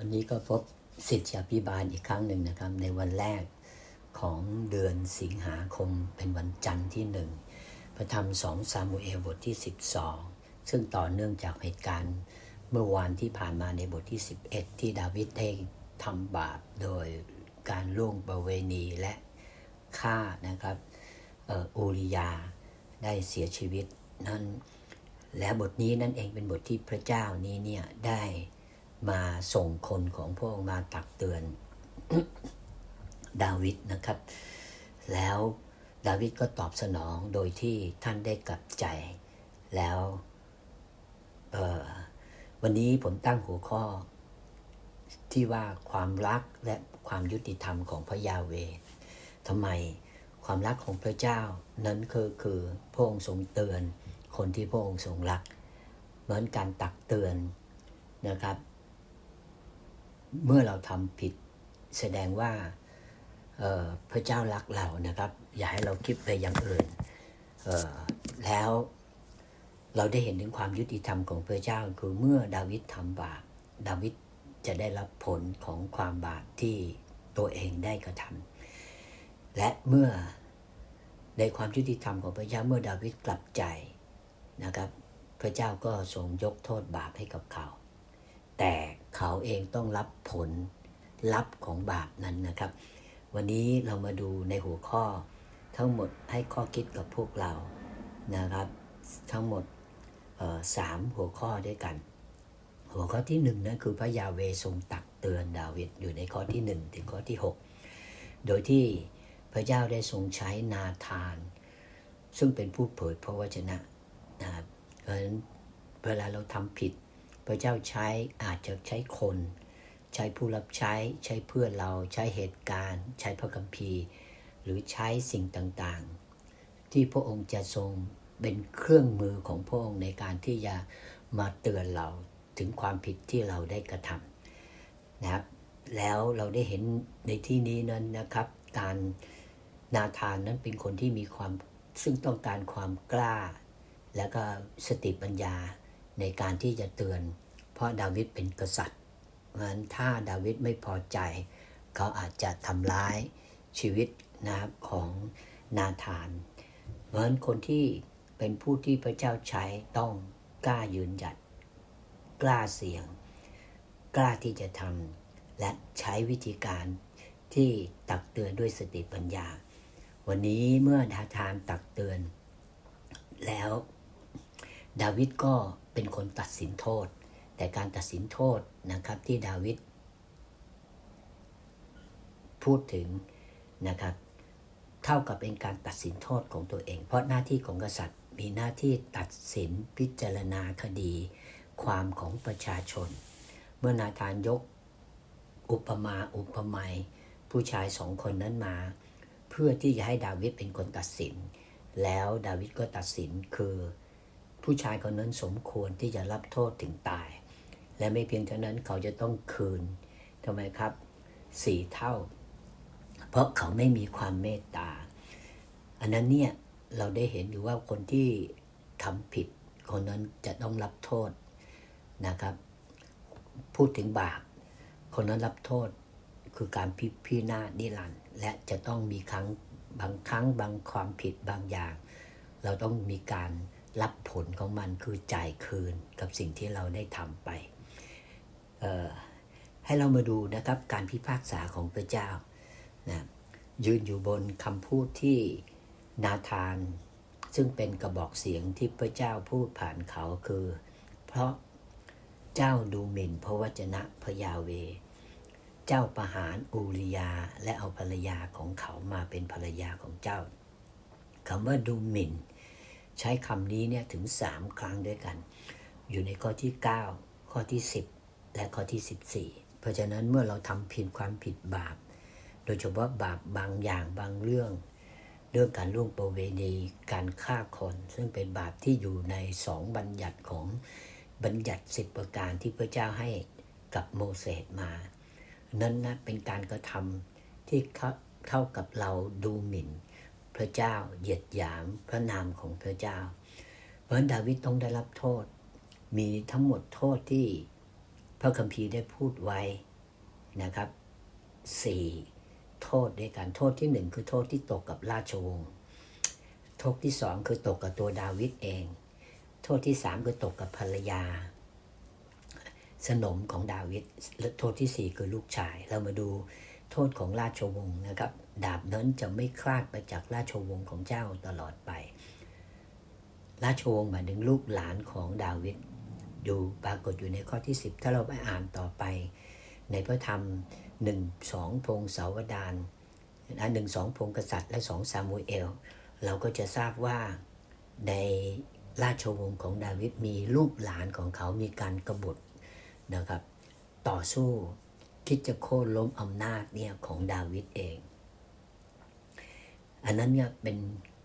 วันนี้ก็พบสิทธิอภิบาลอีกครั้งหนึ่งนะครับ ในวันแรกของเดือนสิงหาคมเป็นวันจันทร์ที่หนึ่งพระธรรมสองซามูเอลบทที่ 12 ซึ่งต่อเนื่องจากเหตุการณ์เมื่อวานที่ผ่านมาในบทที่ 11 ที่ดาวิดได้ทำบาปโดยการล่วงประเวณีและฆ่านะครับอูริยาได้เสียชีวิตนั้นและบทนี้นั่นเองเป็นบทที่พระเจ้านี้เนี่ยได้ มาส่งคนของพระองค์มาตักเตือนดาวิดนะครับ แล้วดาวิดก็ตอบสนองโดยที่ท่านได้กลับใจ แล้ววันนี้ผมตั้งหัวข้อ ที่ว่าความรักและความยุติธรรมของพระยาเวทำไมความรักของพระเจ้านั้นคือคือพระองค์ทรงเตือน คนที่พระองค์ทรงรัก เหมือนการตักเตือนนะครับ เมื่อเราทำผิดแสดงว่าพระเจ้ารักเรานะครับ อย่าให้เราคิดไปอย่างอื่นแล้วเราได้เห็นถึงความยุติธรรมของพระเจ้า คือเมื่อดาวิดทำบาปดาวิดจะได้รับผลของความบาปที่ตัวเองได้กระทำและเมื่อในความยุติธรรมของพระเจ้าเมื่อดาวิดกลับใจนะครับ พระเจ้าก็ทรงยกโทษบาปให้กับเขา แต่เขาเองต้องรับผลลับของบาปนั้นนะครับ วันนี้เรามาดูในหัวข้อทั้งหมดให้ข้อคิดกับพวกเรานะครับ ทั้งหมดสามหัวข้อด้วยกัน หัวข้อที่หนึ่งนั่นคือพระยาเวทรงตักเตือนดาวิดอยู่ในข้อที่หนึ่งถึงข้อที่หกโดยที่พระเจ้าได้ทรงใช้นาธาน ซึ่งเป็นผู้เผยพระวจนะนะครับเพราะฉะนั้นเวลาเราทำผิด พระเจ้าใช้อาจจะใช้คน ใช้ผู้รับใช้ใช้เพื่อนเราใช้เหตุการณ์ ใช้พระคัมภีร์ หรือใช้สิ่งต่างๆ ที่พระองค์จะทรงเป็นเครื่องมือของพระองค์ในการที่จะมาเตือนเราถึงความผิดที่เราได้กระทำนะครับ แล้วเราได้เห็นในที่นี้นั้นนะครับ การนาธานนั้นเป็นคนที่มีความซึ่งต้องการความกล้า แล้วก็สติปัญญา ในการที่จะเตือน เพราะดาวิดเป็นกษัตริย์เพราะฉะนั้นถ้าดาวิดไม่พอใจ เขาอาจจะทำร้ายชีวิตนะครับของนาธานเพราะฉะนั้นคนที่เป็นผู้ที่พระเจ้าใช้ต้องกล้ายืนหยัด กล้าเสี่ยง กล้าที่จะทำและใช้วิธีการที่ตักเตือนด้วยสติปัญญา วันนี้เมื่อดาธานตักเตือน แล้วดาวิดก็ เป็นคนตัดสินโทษ แต่การตัดสินโทษนะครับที่ดาวิดพูดถึงนะครับเท่ากับเป็นการตัดสินโทษของตัวเอง เพราะหน้าที่ของกษัตริย์มีหน้าที่ตัดสินพิจารณาคดี ความของประชาชน เมื่อนาธานยกอุปมาอุปไมยผู้ชายสองคนนั้นมา เพื่อที่จะให้ดาวิดเป็นคนตัดสิน แล้วดาวิดก็ตัดสินคือ ผู้ชายคนนั้นสมควรที่จะรับโทษถึงตาย และไม่เพียงเท่านั้นเขาจะต้องคืนทำไมครับสี่เท่า เพราะเขาไม่มีความเมตตา อันนั้นเนี่ยเราได้เห็นอยู่ว่าคนที่ทำผิดคนนั้นจะต้องรับโทษนะครับ พูดถึงบาปคนนั้นรับโทษคือการพิพินานิรันด์และจะต้องมีครั้งบางครั้งบางความผิดบางอย่าง เราต้องมีการ รับผลของมันคือจ่ายคืนกับสิ่งที่เราได้ทำไป ให้เรามาดูนะครับการพิพากษาของพระเจ้านะยืนอยู่บนคำพูดที่นาธาน ซึ่งเป็นกระบอกเสียงที่พระเจ้าพูดผ่านเขาคือ เพราะเจ้าดูหมิ่นพระวจนะพระยาเว เจ้าประหารอูริยาและเอาภรรยาของเขามาเป็นภรรยาของเจ้าคำว่าดูหมิ่น ใช้คำนี้เนี่ยถึงสามครั้งด้วยกัน อยู่ในข้อที่ 9 ข้อที่ 10 และข้อที่ 14 เพราะฉะนั้นเมื่อเราทำผิดความผิดบาป โดยเฉพาะบาปบางอย่างบางเรื่อง เรื่องการล่วงประเวณีการฆ่าคน ซึ่งเป็นบาปที่อยู่ในสองบัญญัติของบัญญัติสิบประการที่พระเจ้าให้กับโมเสสมา นั้นนะเป็นการกระทำที่เข้าเท่ากับเราดูหมิ่น พระเจ้า เหยียดหยามพระนามของพระเจ้า เพราะดาวิดต้องได้รับโทษ มีทั้งหมดโทษที่พระคัมภีร์ได้พูดไว้นะครับสี่โทษด้วยกันโทษที่หนึ่งคือโทษที่ตกกับราชวงศ์โทษที่สองคือตกกับตัวดาวิดเอง โทษที่สามคือตกกับภรรยา สนมของดาวิดและโทษที่สี่คือลูกชาย เรามาดู โทษของราชวงศ์นะครับ ดาบนั้นจะไม่คลาดไปจากราชวงศ์ของเจ้าตลอดไป ราชวงศ์หมายถึงลูกหลานของดาวิดดูปรากฏอยู่ในข้อที่ 10 ถ้าเราไปอ่านต่อไป ในพระธรรมหนึ่งสองพงศาวดารนะหนึ่งสองพงกษัตริย์และสองซามูเอล เราก็จะทราบว่าในราชวงศ์ของดาวิดมีลูกหลานของเขามีการกรบฏนะครับ ต่อสู้ คิดจะโค่นล้มอำนาจเนี่ยของดาวิดเอง อันนั้นเนี่ยเป็น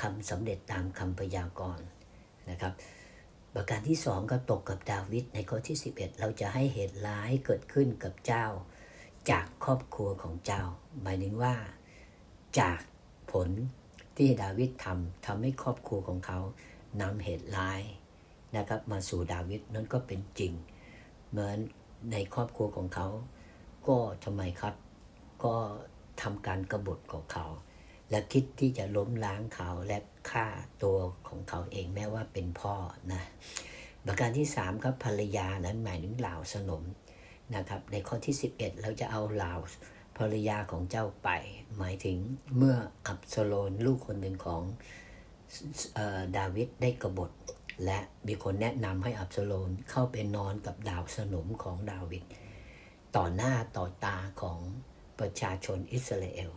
คำสำเร็จตามคำพยากรณ์นะครับ ประการที่สองก็ตกกับดาวิดในข้อที่ 11 เราจะให้เหตุร้ายเกิดขึ้นกับเจ้า จากครอบครัวของเจ้า หมายถึงว่า จากผลที่ดาวิดทำทำให้ครอบครัวของเขานำเหตุร้ายนะครับมาสู่ดาวิดนั่นก็เป็นจริง เหมือนในครอบครัวของเขา ก็ทำไมครับ ก็ทำการกรบฏของเขา และคิดที่จะล้มล้างเขาและฆ่าตัวของเขาเองแม้ว่าเป็นพ่อนะประการที่ 3 ครับภรรยานั้นหมายถึงเหล่าสนมนะครับ ในข้อที่ 11 เราจะเอาเหล่าภรรยาของเจ้าไป หมายถึงเมื่ออับสโลนลูกคนหนึ่งของออดาวิดได้กบฏ และมีคนแนะนำให้อับสโลนเข้าไปนอนกับดาวสนมของดาวิด ต่อหน้าต่อตาของประชาชนอิสราเอล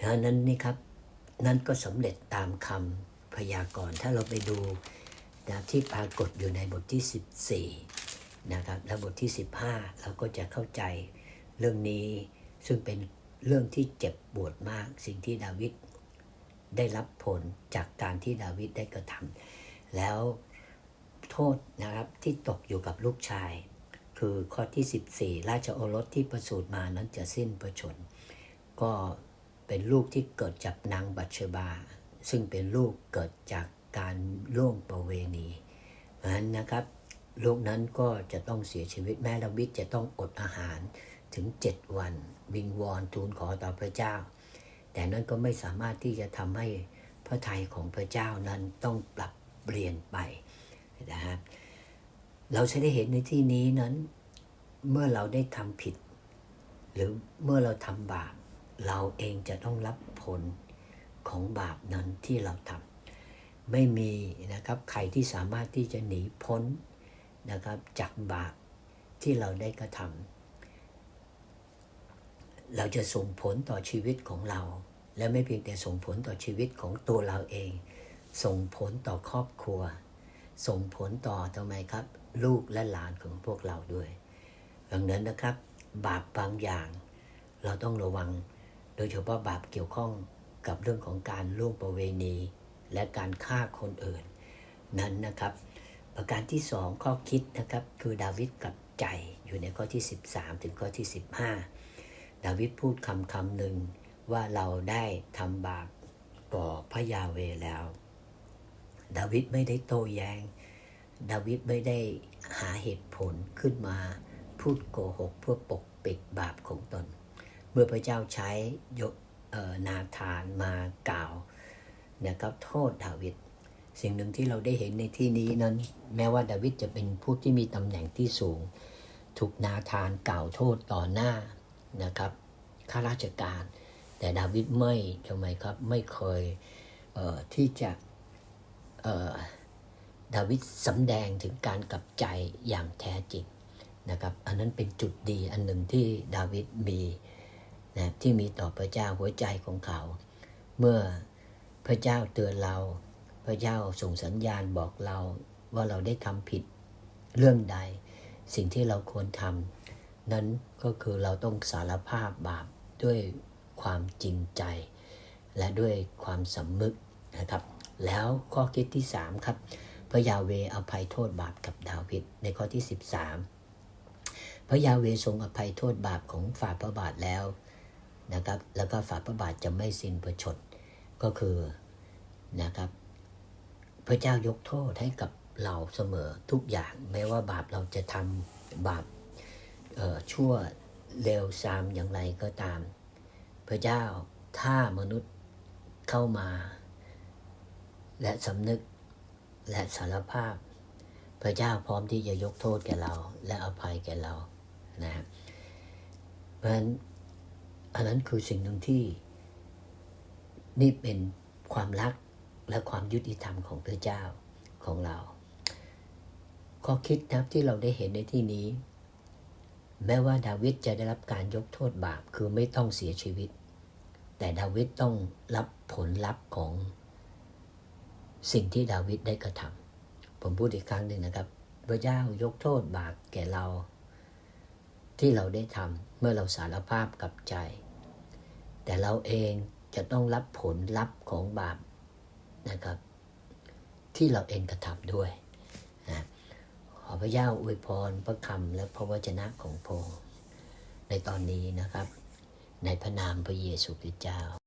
ดังนั้นนี่ครับนั่นก็สำเร็จตามคำพยากรณ์ถ้าเราไปดูนะที่ปรากฏอยู่ในบทที่ 14นะครับและบทที่ 15 เราก็จะเข้าใจเรื่องนี้ซึ่งเป็นเรื่องที่เจ็บปวดมากสิ่งที่ดาวิดได้รับผลจากการที่ดาวิดได้กระทำแล้วโทษนะครับที่ตกอยู่กับลูกชาย คือข้อที่ 14 ราชโอรสที่ประสูติมานั้นจะสิ้นประชน ก็เป็นลูกที่เกิดจากนางบัตเชบา ซึ่งเป็นลูกเกิดจากการล่วงประเวณีเพราะฉะนั้นนะครับ ลูกนั้นก็จะต้องเสียชีวิตแม่ดาวิดจะต้องอดอาหารถึง 7 วัน วิงวอนทูลขอต่อพระเจ้า แต่นั้นก็ไม่สามารถที่จะทำให้พระทัยของพระเจ้านั้นต้องปรับเปลี่ยนไปนะครับ เราจะได้เห็นในที่นี้นั้น เมื่อเราได้ทำผิด หรือเมื่อเราทำบาป เราเองจะต้องรับผลของบาปนั้นที่เราทำไม่มีนะครับใครที่สามารถที่จะหนีพ้นนะครับจากบาปที่เราได้กระทำเราจะส่งผลต่อชีวิตของเรา และไม่เพียงแต่ส่งผลต่อชีวิตของตัวเราเอง ส่งผลต่อครอบครัว ส่งผลต่อทำไมครับ ลูกและหลานของพวกเราด้วยดังนั้นนะครับ บาปบางอย่าง เราต้องระวัง โดยเฉพาะบาปเกี่ยวข้องกับเรื่องของการล่วงประเวณี และการฆ่าคนอื่น นั้นนะครับ ประการที่สองข้อคิดนะครับ คือดาวิดกลับใจอยู่ในข้อที่ 13 ถึงข้อที่ 15 ดาวิดพูดคำคำหนึ่งว่าเราได้ทำบาปต่อพระยาเวแล้ว ดาวิดไม่ได้โต้แยง้ง ดาวิดไม่ได้หาเหตุผลขึ้นมาพูดโกหกเพื่อปกปิดบาปของตน เมื่อพระเจ้าใช้ยกนาธานมากล่าวนะครับโทษดาวิดสิ่งหนึ่งที่เราได้เห็นในที่นี้นั้น แม้ว่าดาวิดจะเป็นผู้ที่มีตำแหน่งที่สูง ถูกนาธานกล่าวโทษต่อหน้านะครับข้าราชการ แต่ดาวิดไม่ทำไมครับไม่เคยเที่จะ ดาวิดสำแดงถึงการกลับใจอย่างแท้จริงนะครับ อันนั้นเป็นจุดดีอันหนึ่งที่ดาวิดมีนะที่มีต่อพระเจ้าหัวใจของเขา เมื่อพระเจ้าเตือนเรา พระเจ้าส่งสัญญาณบอกเราว่าเราได้ทำผิดเรื่องใด สิ่งที่เราควรทำนั้นก็คือเราต้องสารภาพบาปด้วยความจริงใจ และด้วยความสำนึกนะครับ แล้วข้อคิดที่ 3 ครับ พระยาเวอภัยโทษบาปกับดาวิดในข้อที่ 13 พระยาเวทรงอภัยโทษบาปของฝ่าพระบาทแล้วนะครับ แล้วก็ฝ่าพระบาทจะไม่สิ้นประชดก็คือนะครับ พระเจ้ายกโทษให้กับเราเสมอทุกอย่างแม้ว่าบาปเราจะทำบาปชั่วเร็วซามอย่างไรก็ตาม พระเจ้าถ้ามนุษย์เข้ามา และสำนึกและสารภาพ พระเจ้าพร้อมที่จะยกโทษแก่เรา และอภัยแก่เรานะเพราะฉะนั้นอันนั้นคือสิ่งหนึ่งที่นี่เป็นความรักและความยุติธรรมของพระเจ้าของเราข้อคิดนะครับที่เราได้เห็นในที่นี้ แม้ว่าดาวิดจะได้รับการยกโทษบาปคือไม่ต้องเสียชีวิต แต่ดาวิดต้องรับผลลัพธ์ของ สิ่งที่ดาวิดได้กระทำผมพูดอีกครั้งหนึ่งนะครับ พระเจ้ายกโทษบาปแก่เรา ที่เราได้ทำเมื่อเราสารภาพกับใจ แต่เราเองจะต้องรับผลลัพธ์ของบาปนะครับ ที่เราเองกระทำด้วยนะขอพระเจ้าอวยพรพระคำและพระวจนะของพระองค์ในตอนนี้นะครับ ในพระนามพระเยซูคริสต์เจ้า